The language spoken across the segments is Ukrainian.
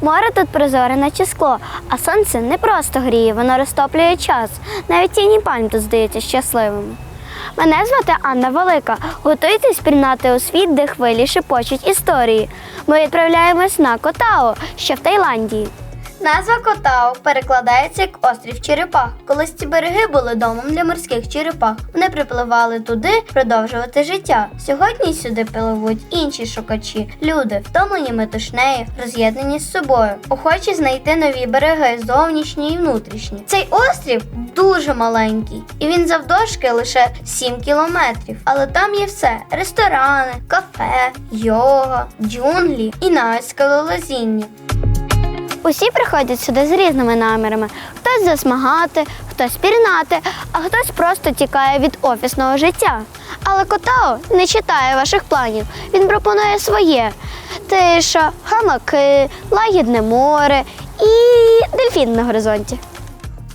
Море тут прозоре, наче скло, а сонце не просто гріє, воно розтоплює час. Навіть тіні пальм тут здаються щасливими. Мене звати Анна Велика. Готуйтесь пірнати у світ, де хвилі шепочуть історії. Ми відправляємось на Котао, що в Таїланді. Назва Котао перекладається як острів черепах. Колись ці береги були домом для морських черепах. Вони припливали туди продовжувати життя. Сьогодні сюди пливуть інші шукачі, люди, втомлені метушнею, роз'єднані з собою, охочі знайти нові береги, зовнішні і внутрішні. Цей острів дуже маленький, і він завдовжки лише 7 кілометрів. Але там є все: ресторани, кафе, йога, джунглі і навіть скалолазіння. Усі приходять сюди з різними намірами: хтось засмагати, хтось пірнати, а хтось просто тікає від офісного життя. Але Котао не читає ваших планів. Він пропонує своє: тиша, гамаки, лагідне море і дельфін на горизонті.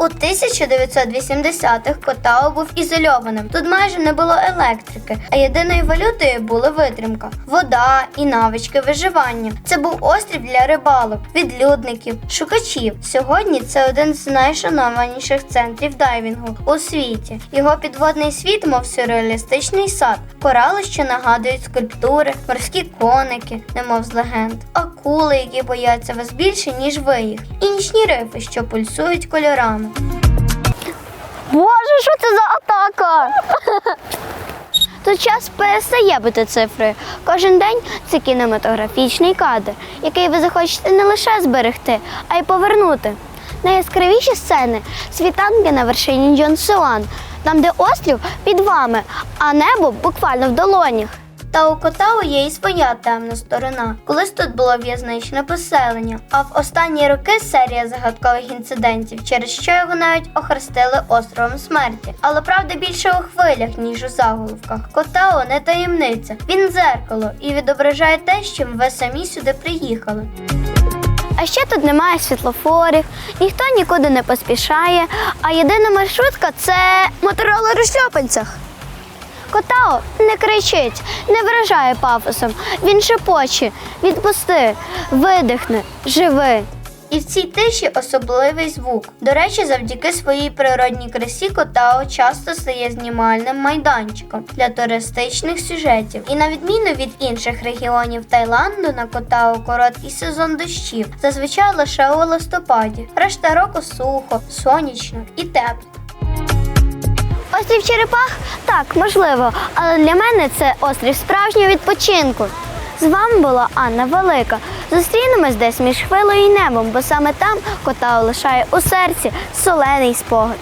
У 1980-х Котао був ізольованим. Тут майже не було електрики, а єдиною валютою була витримка, вода і навички виживання. Це був острів для рибалок, відлюдників, шукачів. Сьогодні це один з найшанованіших центрів дайвінгу у світі. Його підводний світ, мов сюрреалістичний сад, корали, що нагадують скульптури, морські коники, немов з легенд, акули, які бояться вас більше, ніж ви їх, і нічні рифи, що пульсують кольорами. Боже, що це за атака? Тут час перестає бути цифрою. Кожен день це кінематографічний кадр, який ви захочете не лише зберегти, а й повернути. Найяскравіші сцени світанки на вершині Джонсуан, там, де острів під вами, а небо буквально в долонях. Та у Котау є і своя темна сторона. Колись тут було в'язничне поселення, а в останні роки серія загадкових інцидентів, через що його навіть охрестили островом смерті. Але правда більше у хвилях, ніж у заголовках. Котао не таємниця, він дзеркало і відображає те, з чим ви самі сюди приїхали. А ще тут немає світлофорів, ніхто нікуди не поспішає, а єдина маршрутка це моторолер у шльопанцях. Котао не кричить, не виражає пафосом. Він шепоче, відпусти, видихни, живи. І в цій тиші особливий звук. До речі, завдяки своїй природній красі Котао часто стає знімальним майданчиком для туристичних сюжетів. І на відміну від інших регіонів Таїланду, на Котао короткий сезон дощів, зазвичай лише у листопаді. Решта року сухо, сонячно і тепло. Острів Черепах? Так, можливо, але для мене це острів справжнього відпочинку. З вами була Анна Велика. Зустрінемось десь між хвилою і небом, бо саме там кота лишає у серці солений спогад.